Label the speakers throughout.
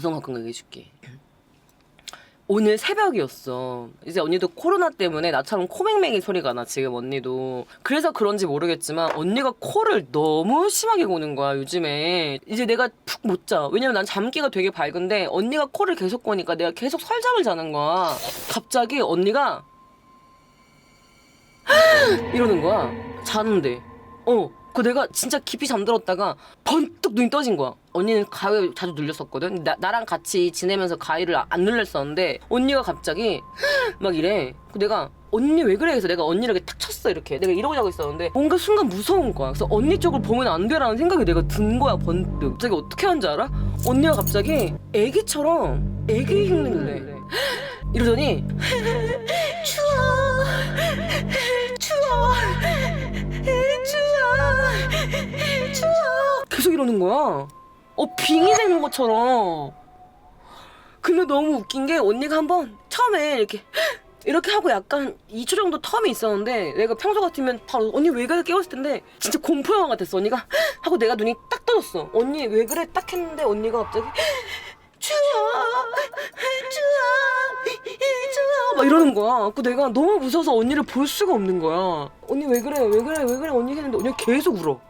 Speaker 1: 거 얘기해줄게. 오늘 새벽이었어. 이제 언니도 코로나 때문에 나처럼 코맹맹이 소리가 나, 지금 언니도. 그래서 그런지 모르겠지만 언니가 코를 너무 심하게 고는 거야, 요즘에. 이제 내가 푹 못 자. 왜냐면 난 잠기가 되게 밝은데 언니가 코를 계속 고니까 내가 계속 설잠을 자는 거야. 갑자기 언니가 이러는 거야. 자는데. 어. 그 내가 진짜 깊이 잠들었다가 번뜩 눈이 떠진 거야. 언니는 가위 자주 눌렸었거든. 나, 나랑 같이 지내면서 가위를 아- 안 눌렸었는데 언니가 갑자기 막 이래. 그 내가 언니 왜 그래? 해서 내가 언니를 이렇게 탁 쳤어 이렇게. 내가 이러고 자고 있었는데 뭔가 순간 무서운 거야. 그래서 언니 쪽을 보면 안 돼라는 생각이 내가 든 거야 번뜩. 갑자기 어떻게 하는지 알아? 언니가 갑자기 애기처럼 애기 흉내를 내. 이러더니 추워 계속 이러는 거야. 어 빙이 되는 것처럼. 근데 너무 웃긴 게 언니가 한번 처음에 이렇게 이렇게 하고 약간 2초 정도 텀이 있었는데 내가 평소 같으면 바로 언니 왜 그래 깨웠을 텐데 진짜 공포 영화 같았어 언니가. 하고 내가 눈이 딱 떠졌어. 언니 왜 그래? 딱 했는데 언니가 갑자기 추워 추워 추워 막 이러는 거야. 그 내가 너무 무서워서 언니를 볼 수가 없는 거야. 언니 왜 그래? 왜 그래? 왜 그래? 언니 했는데 언니가 계속 울어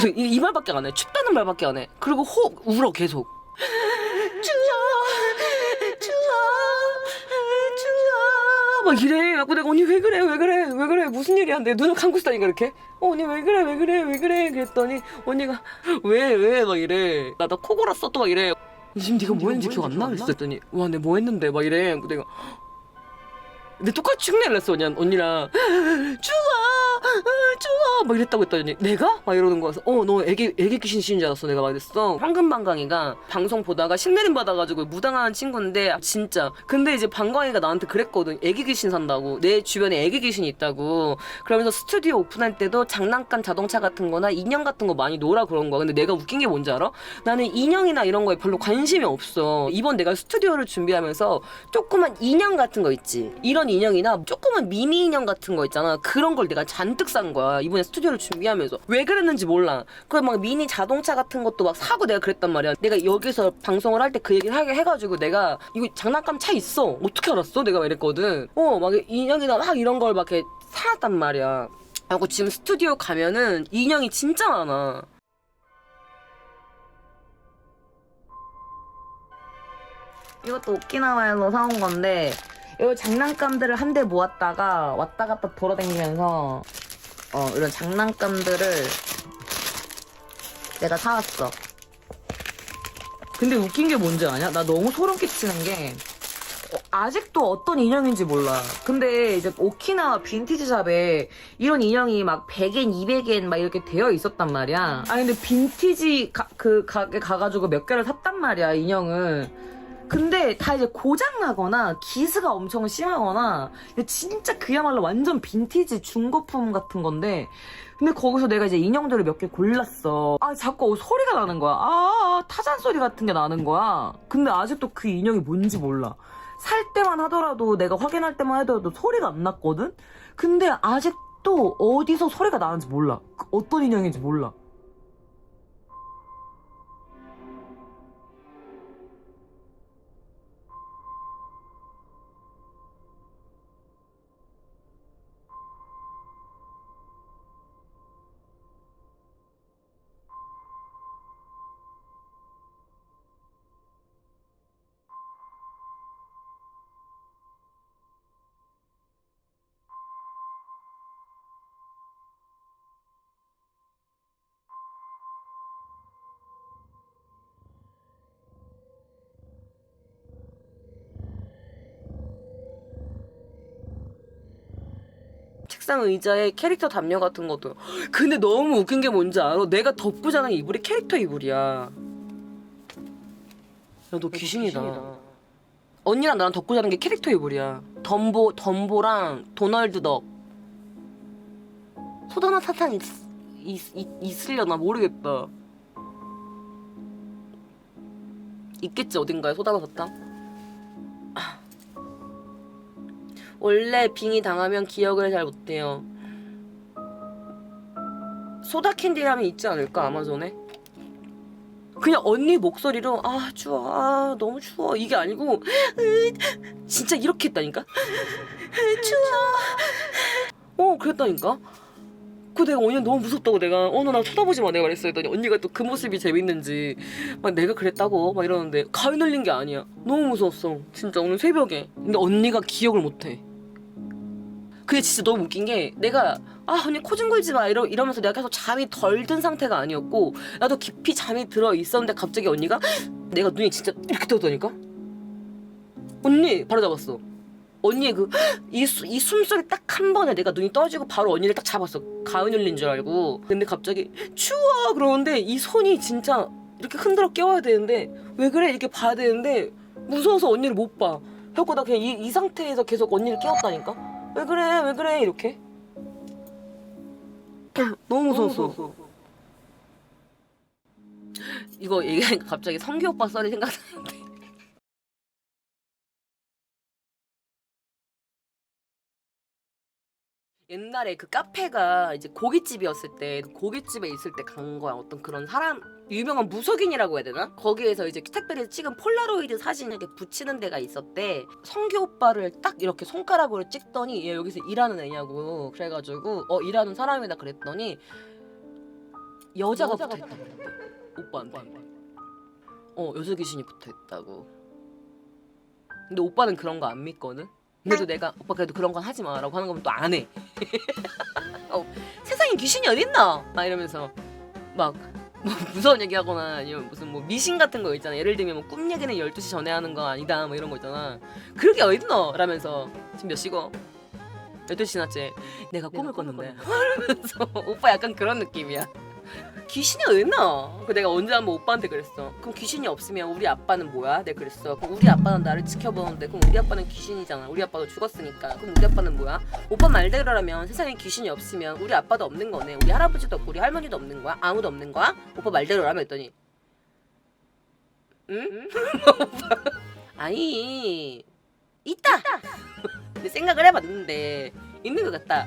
Speaker 1: 계속 이, 이 말밖에 안 해. 춥다는 말밖에 안 해. 그리고 호 울어 계속. 추워 추워 추워. 막 이래. 갖고 내가 언니 왜 그래 왜 그래 왜 그래? 무슨 일이야 내 눈을 감고 있다니까 이렇게? 어 언니 왜 그래 왜 그래 왜 그래? 그랬더니 언니가 왜 왜? 막 이래. 나 나 코 골았어 또 막 이래. 지금 네가 뭐 했는지 기억 안 나? 그랬더니 와 내 뭐 했는데? 막 이래. 내가 근데 똑같이 흉내를 냈어 언니 언니랑. 추워 아, 추워 막 이랬다고 했더니 내가? 막 이러는 거여서 어너 애기 애기 귀신 신인 줄 알았어. 내가 막 이랬어. 황금방광이가 방송 보다가 신내림 받아가지고 무당한 친구인데 진짜. 근데 이제 방광이가 나한테 그랬거든. 애기 귀신 산다고. 내 주변에 애기 귀신이 있다고. 그러면서 스튜디오 오픈할 때도 장난감 자동차 같은 거나 인형 같은 거 많이 놀아 그런 거야. 근데 내가 웃긴 게 뭔지 알아? 나는 인형이나 이런 거에 별로 관심이 없어. 이번 내가 스튜디오를 준비하면서 조그만 인형 같은 거 있지. 이런 인형이나 조그만 미니 인형 같은 거 있잖아. 그런 걸 내가 잔뜩 산 거야. 이번에 스튜디오를 준비하면서. 왜 그랬는지 몰라. 그막 미니 자동차 같은 것도 막 사고 내가 그랬단 말이야. 내가 여기서 방송을 할 때 그 얘기를 하게 해가지고 내가 이거 장난감 차 있어. 어떻게 알았어? 내가 막 이랬거든. 어 막 인형이나 막 이런 걸 막 이렇게 사놨단 말이야. 하고 지금 스튜디오 가면은 인형이 진짜 많아. 이것도 오키나와에서 사온 건데 이 장난감들을 한대 모았다가 왔다 갔다 돌아다니면서 어 이런 장난감들을 내가 사왔어. 근데 웃긴 게 뭔지 아냐? 나 너무 소름 끼치는 게 어, 아직도 어떤 인형인지 몰라. 근데 이제 오키나와 빈티지 샵에 이런 인형이 막 100엔, 200엔 막 이렇게 되어 있었단 말이야. 아니 근데 빈티지 가, 그 가게 가가지고 몇 개를 샀단 말이야 인형을. 근데 다 이제 고장나거나 기스가 엄청 심하거나 진짜 그야말로 완전 빈티지 중고품 같은 건데 근데 거기서 내가 이제 인형들을 몇 개 골랐어. 아 자꾸 소리가 나는 거야. 아 타잔 소리 같은 게 나는 거야. 근데 아직도 그 인형이 뭔지 몰라. 살 때만 하더라도 내가 확인할 때만 하더라도 소리가 안 났거든? 근데 아직도 어디서 소리가 나는지 몰라. 그 어떤 인형인지 몰라 책상 의자에 캐릭터 담요 같은 것도. 근데 너무 웃긴 게 뭔지 알아? 내가 덮고 자는 이불이 캐릭터 이불이야. 야 너 귀신이다. 언니랑 나랑 덮고 자는 게 캐릭터 이불이야. 덤보 덤보랑 도널드 덕. 소다나 사탕 있, 있, 있, 있으려나? 모르겠다. 있겠지 어딘가에? 소다나 사탕 원래 빙이 당하면 기억을 잘 못해요. 소다 캔디라면 있지 않을까 아마존에? 그냥 언니 목소리로 아 추워 아 너무 추워. 이게 아니고 으, 진짜 이렇게 했다니까? 으, 추워. 어 그랬다니까? 그 내가 언니 너무 무섭다고 내가 어너 나 쳐다보지 마 내가 그랬어 했더니 언니가 또 그 모습이 재밌는지 막 내가 그랬다고 막 이러는데 가위 눌린 게 아니야. 너무 무서웠어 진짜. 오늘 새벽에. 근데 언니가 기억을 못해 그게 진짜 너무 웃긴 게 내가 아 언니 코 좀 골지 마. 이러, 이러면서 내가 계속 잠이 덜 든 상태가 아니었고 나도 깊이 잠이 들어 있었는데 갑자기 언니가 내가 눈이 진짜 이렇게 뜨더니까 언니. 바로 잡았어. 언니의 그이 이 숨소리 딱 한 번에 내가 눈이 떠지고 바로 언니를 딱 잡았어. 가위 눌린 줄 알고. 근데 갑자기 추워. 그러는데 이 손이 진짜 이렇게 흔들어 깨워야 되는데 왜 그래? 이렇게 봐야 되는데 무서워서 언니를 못봐. 그래갖고 나 그냥 이, 이 상태에서 계속 언니를 깨웠다니까 왜 그래? 왜 그래? 이렇게? 너무 무서웠어. 이거 얘기하니까 갑자기 성규 오빠 썰이 생각나는데 옛날에 그 카페가 이제 고깃집이었을 때 고깃집에 있을 때 간 거야. 어떤 그런 사람 유명한 무속인이라고 해야 되나? 거기에서 이제 택배를 찍은 폴라로이드 사진 이렇게 붙이는 데가 있었대. 성규 오빠를 딱 이렇게 손가락으로 찍더니 얘 여기서 일하는 애냐고 그래가지고 어 일하는 사람이다 그랬더니 여자가 붙어있다 그랬대. 오빠한테. 어 여자 귀신이 붙어있다고. 근데 오빠는 그런 거 안 믿거든? 근데도 내가 오빠 그래도 그런 건 하지 마라고 하는 거면 또 안 해. 어, 세상에 귀신이 어딨나? 막 이러면서 막 뭐 무서운 얘기하거나 아니면 무슨 뭐 미신 같은 거 있잖아. 예를 들면 뭐 꿈 얘기는 12시 전에 하는 거 아니다. 뭐 이런 거 있잖아. 그렇게 어딨노? 라면서 지금 몇 시고? 12시 지났지? 내가 꿈을 꿨는데. 이러면서 오빠 약간 그런 느낌이야. 귀신이 어딨나? 그 내가 언제 한번 오빠한테 그랬어. 그럼 귀신이 없으면 우리 아빠는 뭐야? 내가 그랬어. 그럼 우리 아빠는 나를 지켜보는데 그럼 우리 아빠는 귀신이잖아. 우리 아빠도 죽었으니까. 그럼 우리 아빠는 뭐야? 오빠 말대로라면 세상에 귀신이 없으면 우리 아빠도 없는 거네. 우리 할아버지도 없고 우리 할머니도 없는 거야? 아무도 없는 거야? 오빠 말대로라면 했더니 응? 아니 있다. 근데 생각을 해봤는데 있는 것 같다.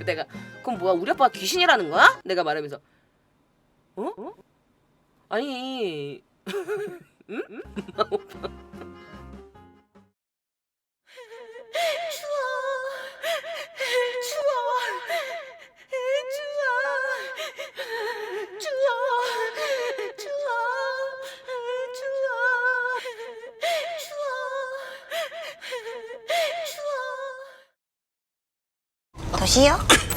Speaker 1: 그 내가 그럼 뭐야 우리 아빠가 귀신이라는 거야? 내가 말하면서 어? 아니 응? 응?
Speaker 2: 옷이요?